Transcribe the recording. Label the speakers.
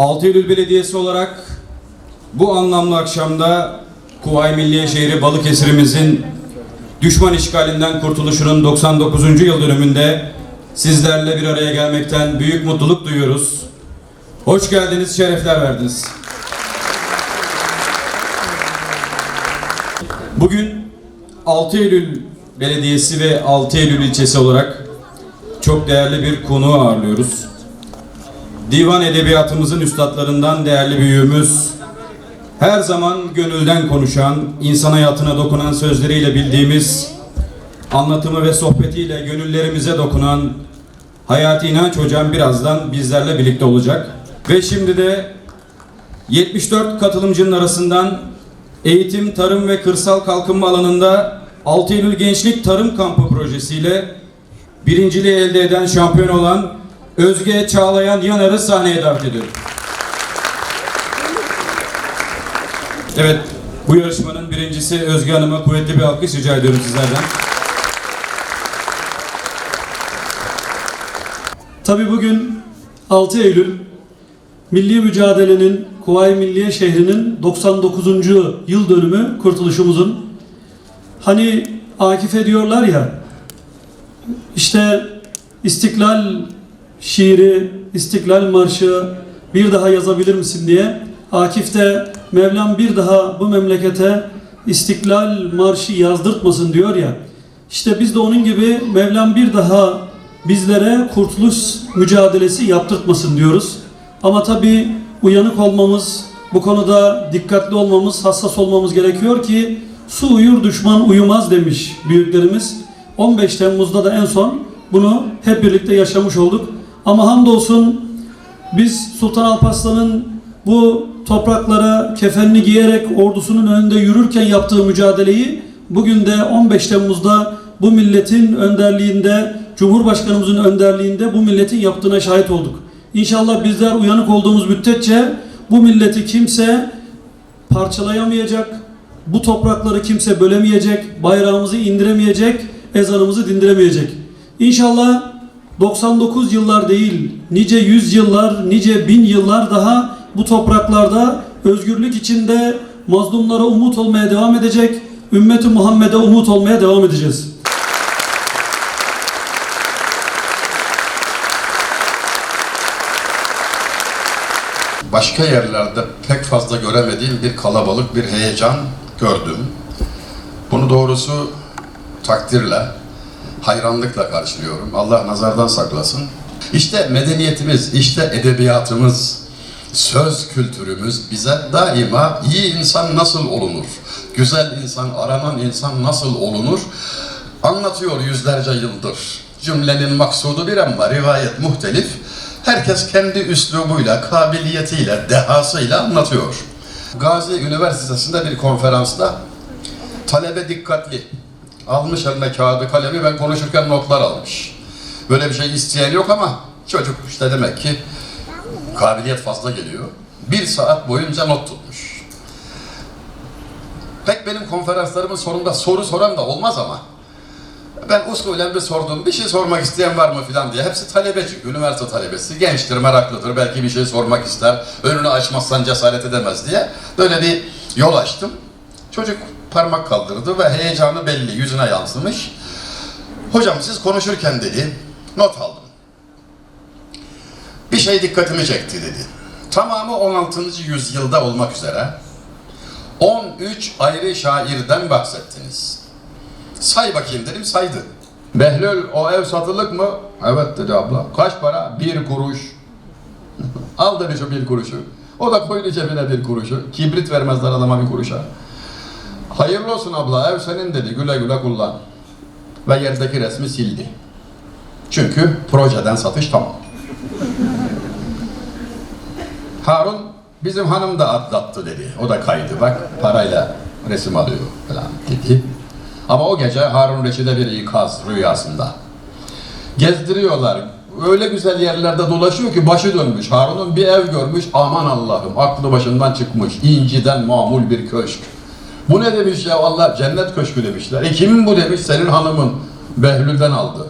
Speaker 1: 6 Eylül Belediyesi olarak bu anlamlı akşamda Kuvayi Milliye Şehri Balıkesir'imizin düşman işgalinden kurtuluşunun 99. yıl dönümünde sizlerle bir araya gelmekten büyük mutluluk duyuyoruz. Hoş geldiniz, şerefler verdiniz. Bugün 6 Eylül Belediyesi ve 6 Eylül ilçesi olarak çok değerli bir konuğu ağırlıyoruz. Divan edebiyatımızın üstadlarından değerli büyüğümüz, her zaman gönülden konuşan, insan hayatına dokunan sözleriyle bildiğimiz, anlatımı ve sohbetiyle gönüllerimize dokunan Hayati İnanç Hocam birazdan bizlerle birlikte olacak. Ve şimdi de 74 katılımcının arasından eğitim, tarım ve kırsal kalkınma alanında 6 Eylül Gençlik Tarım Kampı projesiyle birinciliği elde eden şampiyon olan Özge Çağlayan Yanar'ı sahneye davet ediyorum. Evet, bu yarışmanın birincisi Özge Hanım'a kuvvetli bir alkış rica ediyorum sizlerden.
Speaker 2: Tabi bugün 6 Eylül milli mücadelenin Kuvayi Milliye şehrinin 99. yıl dönümü kurtuluşumuzun. Hani Akif'e diyorlar ya işte İstiklal şiiri, İstiklal Marşı bir daha yazabilir misin diye Akif de Mevlam bir daha bu memlekete İstiklal Marşı yazdırtmasın diyor ya. İşte biz de onun gibi Mevlam bir daha bizlere kurtuluş mücadelesi yaptırtmasın diyoruz. Ama tabii uyanık olmamız, bu konuda dikkatli olmamız, hassas olmamız gerekiyor ki su uyur düşman uyumaz demiş büyüklerimiz. 15 Temmuz'da da en son bunu hep birlikte yaşamış olduk. Ama hamdolsun biz Sultan Alparslan'ın bu topraklara kefenini giyerek ordusunun önünde yürürken yaptığı mücadeleyi bugün de 15 Temmuz'da bu milletin önderliğinde, Cumhurbaşkanımızın önderliğinde bu milletin yaptığına şahit olduk. İnşallah bizler uyanık olduğumuz müddetçe bu milleti kimse parçalayamayacak, bu toprakları kimse bölemeyecek, bayrağımızı indiremeyecek, ezanımızı dindiremeyecek. İnşallah 99 yıllar değil, nice yüz yıllar, nice bin yıllar daha bu topraklarda özgürlük içinde mazlumlara umut olmaya devam edecek, ümmeti Muhammed'e umut olmaya devam edeceğiz.
Speaker 3: başka yerlerde pek fazla göremediğim bir kalabalık, bir heyecan gördüm. Bunu doğrusu takdirle, hayranlıkla karşılıyorum. Allah nazardan saklasın. İşte medeniyetimiz, işte edebiyatımız, söz kültürümüz bize daima iyi insan nasıl olunur, güzel insan, aranan insan nasıl olunur anlatıyor yüzlerce yıldır. Cümlenin maksudu bir ama rivayet muhtelif. Herkes kendi üslubuyla, kabiliyetiyle, dehasıyla anlatıyor. Gazi Üniversitesi'nde bir konferansta talebe dikkatli. Almış eline kağıdı kalemi ben konuşurken notlar almış. Böyle bir şey isteyen yok ama çocuk işte demek ki kabiliyet fazla geliyor. Bir saat boyunca not tutmuş. Pek benim konferanslarımın sonunda soru soran da olmaz ama ben usulen bir sordum, bir şey sormak isteyen var mı filan diye. Hepsi talebeci, üniversite talebesi. Gençtir, meraklıdır, belki bir şey sormak ister. Önünü açmazsan cesaret edemez diye. Böyle bir yol açtım. Çocuk parmak kaldırdı ve heyecanı belli, yüzüne yansımış. Hocam siz konuşurken dedi, not aldım. Bir şey dikkatimi çekti dedi. Tamamı 16. yüzyılda olmak üzere 13 ayrı şairden bahsettiniz. Say bakayım dedim saydı. Behlül o ev satılık mı? Evet dedi abla. Kaç para? Bir kuruş. Al dedi şu bir kuruşu. O da koydu cebine bir kuruşu. Kibrit vermezler adama bir kuruşa. Hayırlı olsun abla ev senin dedi güle güle kullan. Ve yerdeki resmi sildi. Çünkü projeden satış tamam. Harun bizim hanım da atlattı dedi. O da kaydı bak parayla resim alıyor falan dedi. Ama o gece Harun Reşit'e bir ikaz rüyasında. Gezdiriyorlar. Öyle güzel yerlerde dolaşıyor ki başı dönmüş. Harun'un bir ev görmüş. Aman Allah'ım aklı başından çıkmış. İnciden mamul bir köşk. Bu ne demiş ya Allah cennet köşkü demişler. E kimin bu demiş senin hanımın. Behlül'den aldı.